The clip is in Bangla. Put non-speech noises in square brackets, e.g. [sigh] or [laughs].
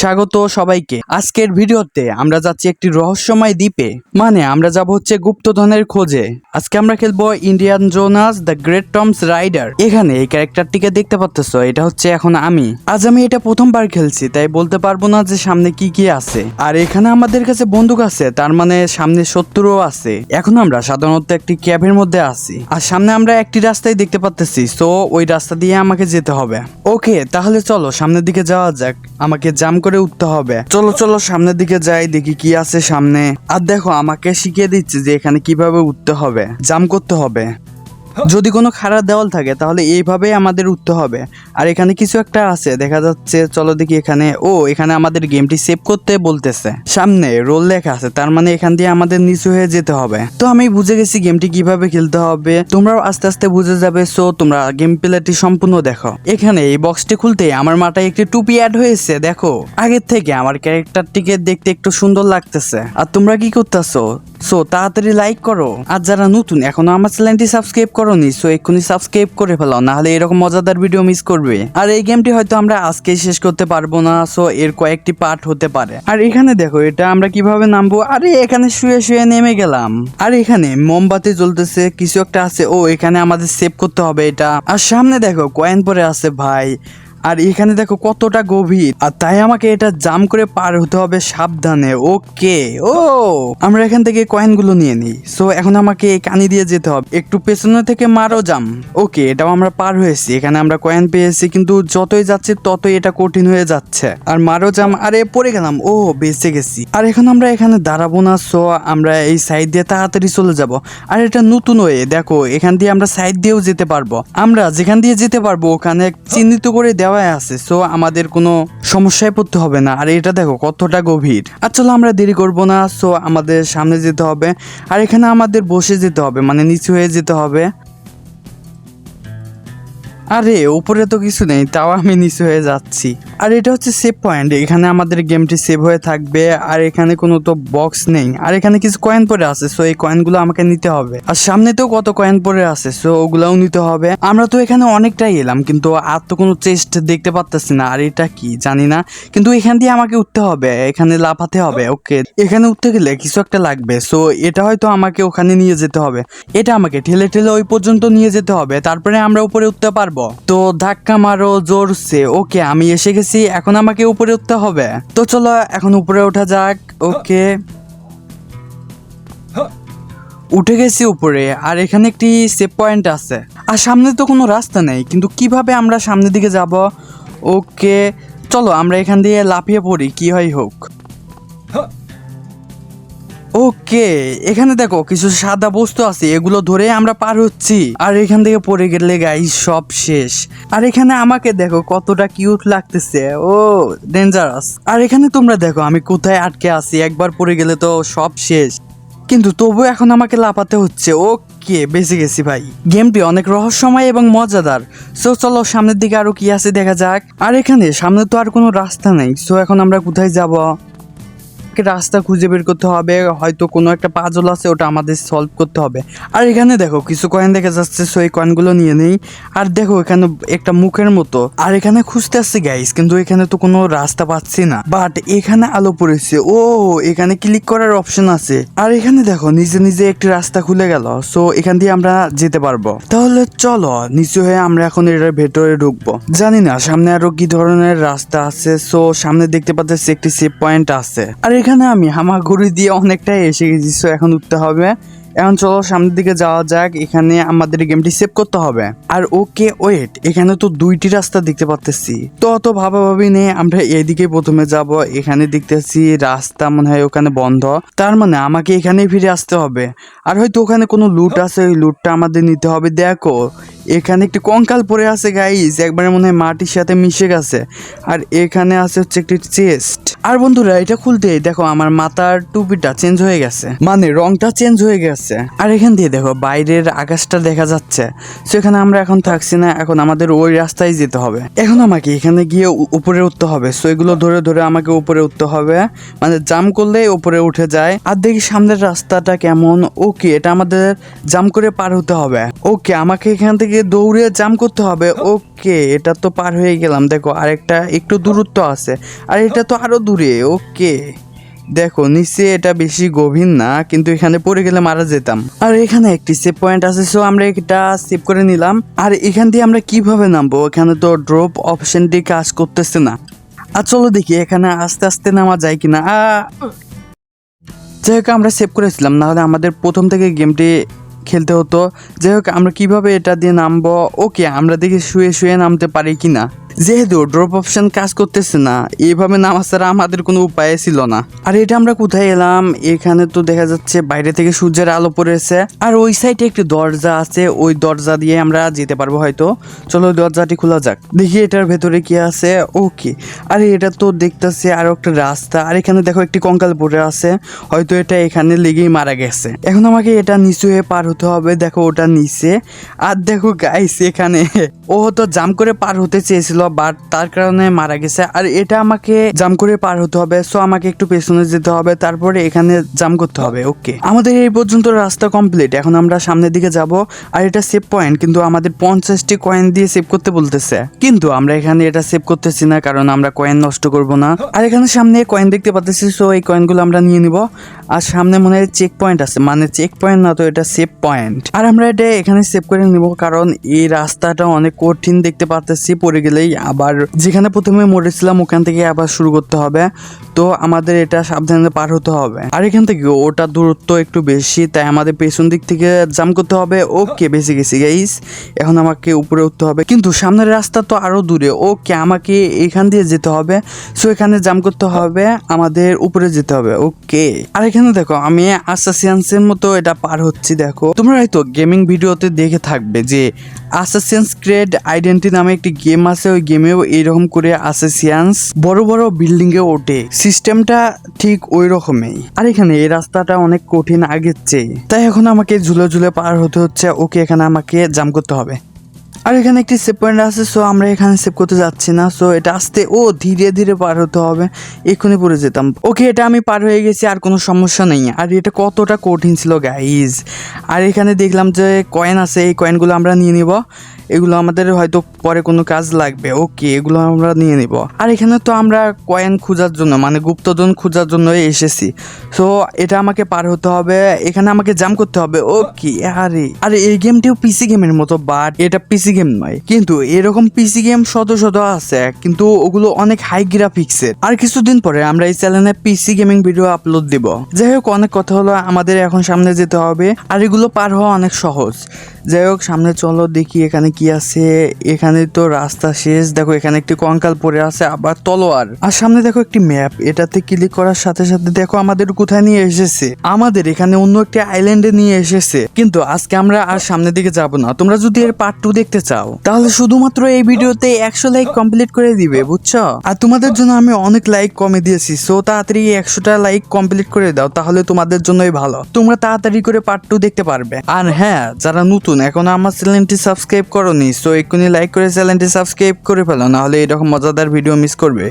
স্বাগত সবাইকে। আজকের ভিডিওতে আমরা যাচ্ছি একটি রহস্যময় দ্বীপে। মানে আমরা যাব হচ্ছে গুপ্তধনের খোঁজে। আজকে আমরা খেলব Indian Jonas the great tomb raider. এখানে এই ক্যারেক্টারটিকে দেখতে পাচ্ছ এটা হচ্ছে এখন আমি। আজ আমি এটা প্রথমবার খেলছি, তাই বলতে পারব না যে সামনে কি কি আছে। আর এখানে আমাদের কাছে বন্দুক আছে, তার মানে সামনে শত্রুও আছে। এখন আমরা সাধারণত একটি ক্যাবের মধ্যে আছি। আর সামনে আমরা একটি রাস্তায় দেখতে পাচ্তেছি, সো ওই রাস্তা দিয়ে আমাকে যেতে হবে। ওকে, তাহলে চলো সামনের দিকে যাওয়া যাক। আমাকে জাম করে উঠতে হবে। চলো চলো, সামনের দিকে যাই, দেখি কি আছে সামনে। আর দেখো, আমাকে শিখিয়ে দিচ্ছে যে এখানে কীভাবে উঠতে হবে। জাম করতে হবে। যদি কোনো খারাপ দেওয়াল থাকে, তাহলে এইভাবেই আমাদের উঠতে হবে। আর এখানে কিছু একটা আছে, দেখা যাচ্ছে, চলো দেখি এখানে। ও, এখানে আমাদের গেমটি সেভ করতে বলতেছে। সামনে রোল লেখা আছে, তার মানে এখান দিয়ে আমাদের নিচু হয়ে যেতে হবে। তো আমি বুঝে গেছি গেমটি কীভাবে খেলতে হবে। তোমরাও আস্তে আস্তে বুঝে যাবে, সো তোমরা গেম প্লেটি সম্পূর্ণ দেখো। এখানে এই বক্সটি খুলতে আমার মাথায় একটি টুপি অ্যাড হয়েছে, দেখো। আগের থেকে আমার ক্যারেক্টারটিকে দেখতে একটু সুন্দর লাগতেছে। আর তোমরা কি করতেছো? সো তাড়াতাড়ি লাইক করো। আর যারা নতুন, এখনও আমার চ্যানেলটি সাবস্ক্রাইব করোনি সো এক্ষুনি সাবস্ক্রাইব করে ফেলো না হলে এরকম মজাদার ভিডিও মিস করবে। আর এই গেমটি হয়তো আমরা আজকেই শেষ করতে পারব না সো এর কয়েকটি পার্ট হতে পারে। আর এখানে দেখো, এটা আমরা কীভাবে নামবো? আরে, এখানে শুয়ে শুয়ে নেমে গেলাম। আর এখানে মোমবাতি জ্বলতেছে, কিছু একটা আছে। ও, এখানে আমাদের সেভ করতে হবে এটা। আর সামনে দেখো কয়েন পরে আছে, ভাই। আর এখানে দেখো কতটা গভীর। আর তাই আমাকে এটা জাম করে পার হতে হবে সাবধানে। ওকে, ও, আমরা এখান থেকে কয়েনগুলো নিয়ে নিই। সো এখন আমাকে কানি দিয়ে যেতে হবে। একটু পেছনে থেকে মারো জাম। ওকে, এটাও আমরা পার হয়েছি। এখানে আমরা কয়েন পেয়েছি, কিন্তু যতই যাচ্ছে ততই এটা কঠিন হয়ে যাচ্ছে। আর মারো জাম। আরে, পড়ে গেলাম। ও, বেঁচে গেছি। আর এখন আমরা এখানে দাঁড়াবো না। সো আমরা এই সাইড দিয়ে তাড়াতাড়ি চলে যাব। আর এটা নতুন হয়ে, দেখো, এখান দিয়ে আমরা সাইড দিয়েও যেতে পারব। আমরা যেখান দিয়ে যেতে পারব, ওখানে চিহ্নিত করে দেওয়া আছে সো আমাদের কোনো সমস্যায় পড়তে হবে না। আর এটা দেখো, কতটা গভীর। আর চলো আমরা দেরি করব না সো আমাদের সামনে যেতে হবে। আর এখানে আমাদের বসে যেতে হবে মানে নিচু হয়ে যেতে হবে। আরে, উপরে তো কিছু নেই, তাও আমি নিচে হয়ে যাচ্ছি। আর এটা হচ্ছে সেভ পয়েন্ট এখানে আমাদের গেমটি সেভ হয়ে থাকবে, আর এখানে কোনো তো বক্স নেই। আর এখানে কিছু কয়েন পরে আছে সো এই কয়েনগুলো আমাকে নিতে হবে। আর সামনেতেও কত কয়েন পরে আছে সো ওগুলাও নিতে হবে। আমরা তো এখানে অনেকটাই এলাম, কিন্তু আর তো কোনো চেস্ট দেখতে পাচ্তেছি না, আর এটা কি, জানি না। কিন্তু এখান দিয়ে আমাকে উঠতে হবে, এখানে লাফাতে হবে ওকে এখানে উঠতে গেলে কিছু একটা লাগবে সো এটা হয়তো আমাকে ওখানে নিয়ে যেতে হবে। এটা আমাকে ঠেলে ঠেলে ওই পর্যন্ত নিয়ে যেতে হবে, তারপরে আমরা উপরে উঠতে পারব। তো ধাক্কা মারো জোরসে ওকে, আমি এসে গেছি, এখন আমাকে উপরে উঠতে হবে। তো চলো, এখন উপরে ওঠা যাক। ওকে। উঠে গেছি উপরে, আর এখানে একটি সেভ পয়েন্ট আছে। আর সামনে তো কোনো রাস্তা নেই, কিন্তু কীভাবে আমরা সামনের দিকে যাব? ওকে, চলো, আমরা এখান দিয়ে লাফিয়ে পড়ি, কি হয় হোক। ওকে, এখানে দেখো কিছু সাদা বস্তু আছে, এগুলো ধরে আমরা পার হচ্ছি। আর এখান থেকে পড়ে গেলে গাই সব শেষ। আর এখানে আমাকে দেখো কতটা কিউট লাগতেছে। ও ডেঞ্জারাস আর এখানে তোমরা দেখো আমি কোথায় আটকে আছি, একবার পড়ে গেলে তো সব শেষ। কিন্তু তবু এখন আমাকে লাপাতে হচ্ছে। ওকে, বেঁচে গেছি ভাই। গেমটি অনেক রহস্যময় এবং মজাদার। সো চলো সামনের দিকে আরও কি আছে দেখা যাক। আর এখানে সামনে তো আর কোনো রাস্তা নেই। সো এখন আমরা কোথায় যাব? রাস্তা খুঁজে বের করতে হবে, হয়তো কোনো একটা পাজল আছে, ওটা আমাদের সলভ করতে হবে। আর এখানে দেখো, কিছু কয়েন দেখা যাচ্ছে সো এই কয়েনগুলো নিয়ে নেই। আর দেখো, এখানে একটা মুখের মতো। আর এখানে খুঁজতে আসছে গাইস কিন্তু এখানে তো কোনো রাস্তা পাচ্ছি না। বাট এখানে আলো পড়েছে। ও, এখানে ক্লিক করার অপশন আছে। আর এখানে দেখো, নিজে নিজে একটি রাস্তা খুলে গেল। সো এখান দিয়ে আমরা যেতে পারব। তাহলে চলো, নিচু হয়ে আমরা এখন এর ভেতরে ঢুকবো। জানি না, সামনে আরও কি ধরনের রাস্তা আছে। সো সামনে দেখতে পাচ্ছি একটি সেভ পয়েন্ট আছে। আর এখানে আমি হামাগুড়ি দিয়ে অনেকটাই এসে গেছি সো এখন উঠতে হবে। এখন চলো সামনের দিকে যাওয়া যাক, এখানে আমাদের গেমটি সেভ করতে হবে। আর ওকে ওয়েট এখানে তো দুইটি রাস্তা দেখতে পাচ্তেছি তো অত ভাবাভাবি নেই, আমরা এইদিকে প্রথমে যাব, এখানে দেখতেছি রাস্তা মনে হয় ওখানে বন্ধ। তার মানে আমাকে এখানেই ফিরে আসতে হবে। আর হয়তো ওখানে কোনো লুট আছে, ওই লুটটা আমাদের নিতে হবে। দেখো, এখানে একটি কঙ্কাল পরে আছে গাইস একবারে মনে হয় মাটির সাথে মিশে গেছে। আর এখানে আছে হচ্ছে একটি চেস্ট আর বন্ধুরা, এটা খুলতে দেখো আমার মাথার টুপিটা চেঞ্জ হয়ে গেছে। মানে রংটা চেঞ্জ হয়ে গেছে। আর এখান দিয়ে দেখো, বাইরের আকাশটা দেখা যাচ্ছে। সেখানে আমরা এখন থাকছি না, এখন আমাদের ওই রাস্তায় যেতে হবে। এখন আমাকে এখানে গিয়ে উপরে উঠতে হবে। সো এগুলো ধরে ধরে আমাকে উপরে উঠতে হবে। মানে জাম করলে উপরে উঠে যায়। আর দেখি সামনের রাস্তাটা কেমন। ওকে এটা আমাদের জাম করে পার হতে হবে। ওকে আমাকে এখান থেকে দৌড়ে জাম করতে হবে। ওকে এটা তো পার হয়ে গেলাম। দেখো, আরেকটা একটু দূরত্ব আছে। আর এটা তো আরও দূরে ওকে। দেখো, নিচে এটা বেশি গভীর না, কিন্তু এখানে পড়ে গেলে মারা যেতাম। আর এখানে একটি সেভ পয়েন্ট আছে সো আমরা এটা সেভ করে নিলাম। আর এখান দিয়ে আমরা কীভাবে নামবো? এখানে তো ড্রপ অপশনটি কাজ করতেছে না। আর চলো দেখি, এখানে আস্তে আস্তে নামা যায় কিনা। যাই হোক আমরা সেভ করেছিলাম নাহলে আমাদের প্রথম থেকে গেমটি খেলতে হতো। যাই হোক আমরা কীভাবে এটা দিয়ে নামবো? ওকে, আমরা দেখি শুয়ে শুয়ে নামতে পারি কিনা। যেহেতু ড্রপ অপশন কাজ করতেছে না এইভাবে নামা ছাড়া আমাদের কোনো উপায় ছিল না। আর এটা আমরা কোথায় এলাম? এখানে তো দেখা যাচ্ছে বাইরে থেকে সূর্যের আলো পড়েছে। আর ওই সাইডে একটি দরজা আছে, ওই দরজা দিয়ে আমরা যেতে পারব হয়তো। চলো দরজাটি খোলা যাক। দেখি এটার ভেতরে কি আছে। ওকে। আরে এটা তো দেখতেছে আরও একটা রাস্তা। আর এখানে দেখো একটি কঙ্কাল পড়ে আছে। হয়তো এটা এখানে লেগেই মারা গেছে। এখন আমাকে এটা নিচু হয়ে পার হতে হবে। দেখো ওটা নিচে। আর দেখো গাইস এখানে [laughs] ও তো জাম করে পার হতে চেয়েছিল। বাট তার কারণে মারা গেছে। আর এটা আমাকে জাম করে পার হতে হবে সো আমাকে একটু পেছনে যেতে হবে, তারপরে এখানে জাম করতে হবে ওকে আমাদের এই পর্যন্ত রাস্তা কমপ্লিট এখন আমরা সামনের দিকে যাব, আর এটা সেভ পয়েন্ট কিন্তু আমাদের পঞ্চাশটি কয়েন দিয়ে সেভ করতে বলতেছে। কিন্তু আমরা এখানে এটা সেভ করতেছি না, কারণ আমরা কয়েন নষ্ট করব না। আর এখানে সামনে কয়েন দেখতে পাচ্ছি সো এই কয়েনগুলো আমরা নিয়ে নিব। আর সামনে মনে হয় চেক পয়েন্ট আছে মানে চেক পয়েন্ট না তো, এটা সেভ পয়েন্ট আর আমরা এটা এখানে সেভ করে নিব, কারণ এই রাস্তাটা অনেক কঠিন দেখতে পাচ্ছি পড়ে গেলেই আবার যেখানে প্রথমে মরেছিলাম, ওখান থেকে আবার শুরু করতে হবে। তো আমাদের এটা সাবধানে পার হতে হবে। আর এখান থেকে ওটা দূরত্ব একটু বেশি, তাই আমাদের পেছন দিক থেকে জাম করতে হবে। ওকে বেঁচে গেছি গাইস এখন আমাকে উপরে উঠতে হবে। কিন্তু সামনের রাস্তা তো আরও দূরে। ওকে আমাকে এখান দিয়ে যেতে হবে। সো এখানে জাম করতে হবে, আমাদের উপরে যেতে হবে। ওকে আর এখানে দেখো, আমি আসাসিয়ান্সের মতো এটা পার হচ্ছি, দেখো। তোমরা হয়তো গেমিং ভিডিওতে দেখে থাকবে যে আসাসিয়ান্স ক্রেড আইডেন্টি নামে একটি গেম আছে, ওই গেমেও এইরকম করে আসাসিয়ান্স বড় বড় বিল্ডিং এ ওঠে। সিস্টেমটা ঠিক ওই রকমই আর এখানে এই রাস্তাটা অনেক কঠিন আগের চেয়ে। তাই এখন আমাকে ঝুলে ঝুলে পার হতে হচ্ছে। ওকে এখানে আমাকে জাম করতে হবে। আর এখানে একটি সেভ পয়েন্ট আছে সো আমরা এখানে সেভ করতে যাচ্ছি না। সো এটা আসতে ও ধীরে ধীরে পার হতে হবে। এক্ষুনি পড়ে যেতাম। ওকে, এটা আমি পার হয়ে গেছি, আর কোনো সমস্যা নেই। আর এটা কতটা কঠিন ছিল গাইজ আর এখানে দেখলাম যে কয়েন আছে, এই কয়েনগুলো আমরা নিয়ে নিব। এগুলো আমাদের হয়তো পরে কোনো কাজ লাগবে। ওকে, এগুলো আমরা নিয়ে নিব। আর এখানে তো আমরা কয়েন খোঁজার জন্য মানে গুপ্তধন খোঁজার জন্য এসেছি। সো এটা আমাকে পার হতে হবে, এখানে আমাকে জাম করতে হবে। ওকে, আরে আরে, এই গেমটিও পিসি গেমের মতো বাট এটা পিসি গেম নয়। কিন্তু এরকম পিসি গেম শত শত আছে, কিন্তু ওগুলো অনেক হাই গ্রাফিক্সের আর কিছুদিন পরে আমরা এই চ্যানেলে পিসি গেমিং ভিডিও আপলোড দিব। যাই হোক, অনেক কথা হলো, আমাদের এখন সামনে যেতে হবে। আর এগুলো পার হওয়া অনেক সহজ। যাই হোক, সামনে চলো, দেখি এখানে কি আছে? এখানে তো রাস্তা শেষ। দেখো, এখানে একটি কঙ্কাল পড়ে আছে, আবার তলোয়ার। আর সামনে দেখো একটি ম্যাপ। এটাতে ক্লিক করার সাথে সাথে দেখো আমাদের কোথায় নিয়ে এসেছে। আমাদের এখানে অন্য একটি আইল্যান্ডে নিয়ে এসেছে। কিন্তু আজকে আমরা আর সামনের দিকে যাব না। তোমরা যদি এর পার্ট টু দেখতে চাও, তাহলে শুধুমাত্র এই ভিডিওতে একশো লাইক কমপ্লিট করে দিবে, বুঝছ? আর তোমাদের জন্য আমি অনেক লাইক কমে দিয়েছি। সো তাড়াতাড়ি একশোটা লাইক কমপ্লিট করে দাও, তাহলে তোমাদের জন্যই ভালো। তোমরা তাড়াতাড়ি করে পার্ট টু দেখতে পারবে। আর হ্যাঁ যারা নতুন, এখন আমার চ্যানেলটি সাবস্ক্রাইব করোনি সো এক্ষুনি লাইক করে চ্যানেলটি সাবস্ক্রাইব করে ফেলো, নাহলে এরকম মজাদার ভিডিও মিস করবে।